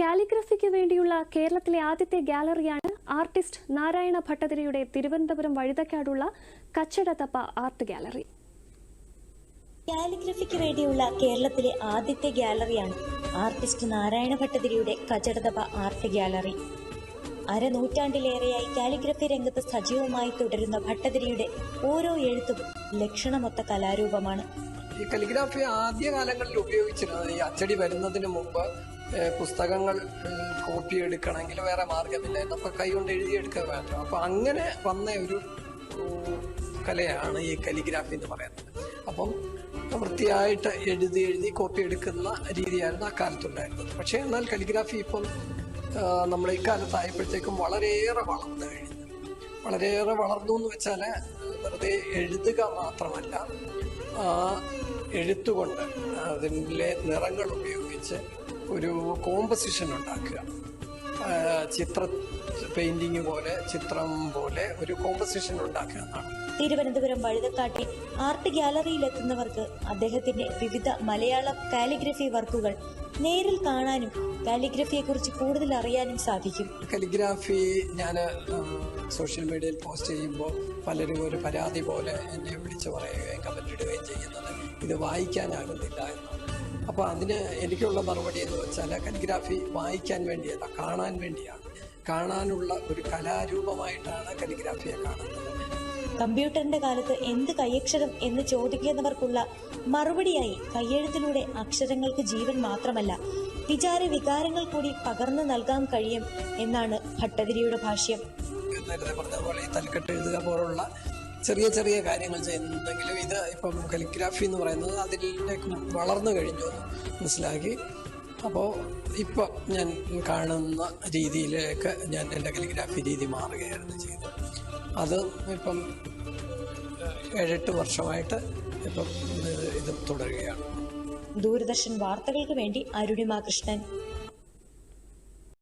കാലിഗ്രഫിക്ക് വേണ്ടിയുള്ള കേരളത്തിലെ ആദ്യത്തെ ഗാലറിയാണ് ആർട്ടിസ്റ്റ് നാരായണ ഭട്ടതിരിയുടെ തിരുവനന്തപുരം വഴുതക്കാടുള്ള കച്ചടത്തപ്പ ആർട്ട് ഗാലറി. കാലിഗ്രഫിക്ക് വേണ്ടിയുള്ള കേരളത്തിലെ ആദ്യത്തെ ഗാലറിയാണ് ആർട്ടിസ്റ്റ് നാരായണ ഭട്ടതിരിയുടെ കച്ചടതപ ആർട്ട് ഗാലറി. അരനൂറ്റാണ്ടിലേറെയായി കാലിഗ്രഫി രംഗത്ത് സജീവമായി തുടരുന്ന ഭട്ടതിരിയുടെ ഓരോ എഴുത്തും ലക്ഷണമൊത്ത കലാരൂപമാണ്. ഈ കലിഗ്രാഫി ആദ്യ കാലങ്ങളിൽ ഉപയോഗിച്ചിരുന്നത് ഈ അച്ചടി വരുന്നതിന് മുമ്പ് പുസ്തകങ്ങൾ കോപ്പി എടുക്കണമെങ്കിൽ വേറെ മാർഗമില്ലായിരുന്നു എന്നൊക്കെ കൈകൊണ്ട് എഴുതിയെടുക്കാൻ വേണ്ട അപ്പൊ അങ്ങനെ വന്ന ഒരു കലയാണ് ഈ കലിഗ്രാഫി എന്ന് പറയുന്നത്. അപ്പം വൃത്തിയായിട്ട് എഴുതി എഴുതി കോപ്പി എടുക്കുന്ന രീതിയായിരുന്നു ആ കാലത്തുണ്ടായിരുന്നത്. പക്ഷേ എന്നാൽ കലിഗ്രാഫി ഇപ്പം നമ്മൾ ഇക്കാലത്തായപ്പോഴത്തേക്കും വളരെയേറെ വളർന്നു കഴിഞ്ഞു. വളരെയേറെ വളർന്നു എന്ന് വെച്ചാൽ വെറുതെ എഴുതുക മാത്രമല്ല ആ എഴുത്തുകൊണ്ട് അതിലെ നിറങ്ങൾ ഉപയോഗിച്ച് ഒരു കോമ്പസിഷൻ ഉണ്ടാക്കുക. ചിത്ര പെയിന്റിങ് പോലെ ചിത്രം പോലെ ഒരു കോമ്പസിഷൻ ഉണ്ടാക്കുക എന്നാണ്. തിരുവനന്തപുരം വഴുതക്കാട്ടിൽ ആർട്ട് ഗ്യാലറിയിലെത്തുന്നവർക്ക് അദ്ദേഹത്തിന്റെ വിവിധ മലയാളം കാലിഗ്രഫി വർക്കുകൾ നേരിൽ കാണാനും കാലിഗ്രഫിയെ കുറിച്ച് കൂടുതൽ അറിയാനും സാധിക്കും. കലിഗ്രാഫി ഞാൻ സോഷ്യൽ മീഡിയയിൽ പോസ്റ്റ് ചെയ്യുമ്പോൾ പലരും ഒരു പരാതി പോലെ എന്നെ വിളിച്ചു പറയുകയും കമന്റ് ഇടുകയും ചെയ്യുന്നത്. ഇത് വായിക്കാനാകുന്നില്ല എന്നാണ് അപ്പോൾ അതിന് എനിക്കുള്ള മറുപടി എന്ന് വെച്ചാൽ കലിഗ്രാഫി വായിക്കാൻ വേണ്ടിയല്ല കാണാൻ വേണ്ടിയാണ്. കാണാനുള്ള ഒരു കലാരൂപമായിട്ടാണ് കലിഗ്രാഫിയെ കാണുന്നത്. കമ്പ്യൂട്ടറിന്റെ കാലത്ത് എന്ത് കൈയക്ഷരം എന്ന് ചോദിക്കുന്നവർക്കുള്ള മറുപടിയായി കയ്യെഴുത്തിലൂടെ അക്ഷരങ്ങൾക്ക് ജീവൻ മാത്രമല്ല വിചാര വികാരങ്ങൾ കൂടി പകർന്നു നൽകാൻ കഴിയും എന്നാണ് ഭട്ടതിരിയുടെ ഭാഷ്യം. നേരത്തെ പറഞ്ഞ പോലെ തൽക്കെട്ട് തലക്കെട്ട് എഴുതുക പോലുള്ള ചെറിയ ചെറിയ കാര്യങ്ങൾ ചെയ്യുന്നുണ്ടെങ്കിലും ഇത് ഇപ്പം കലിഗ്രാഫി എന്ന് പറയുന്നത് അതിലേക്ക് വളർന്നു കഴിഞ്ഞു മനസ്സിലാക്കി. അപ്പോൾ ഇപ്പോൾ ഞാൻ കാണുന്ന രീതിയിലേക്ക് ഞാൻ എന്റെ കലിഗ്രാഫി രീതി മാറുകയായിരുന്നു ചെയ്തത്. അത് ഇപ്പം ഏഴെട്ട് വർഷമായിട്ട് ഇപ്പം ഇത് തുടരുകയാണ്. ദൂരദർശൻ വാർത്തകൾക്ക് വേണ്ടി അരുണിമ കൃഷ്ണൻ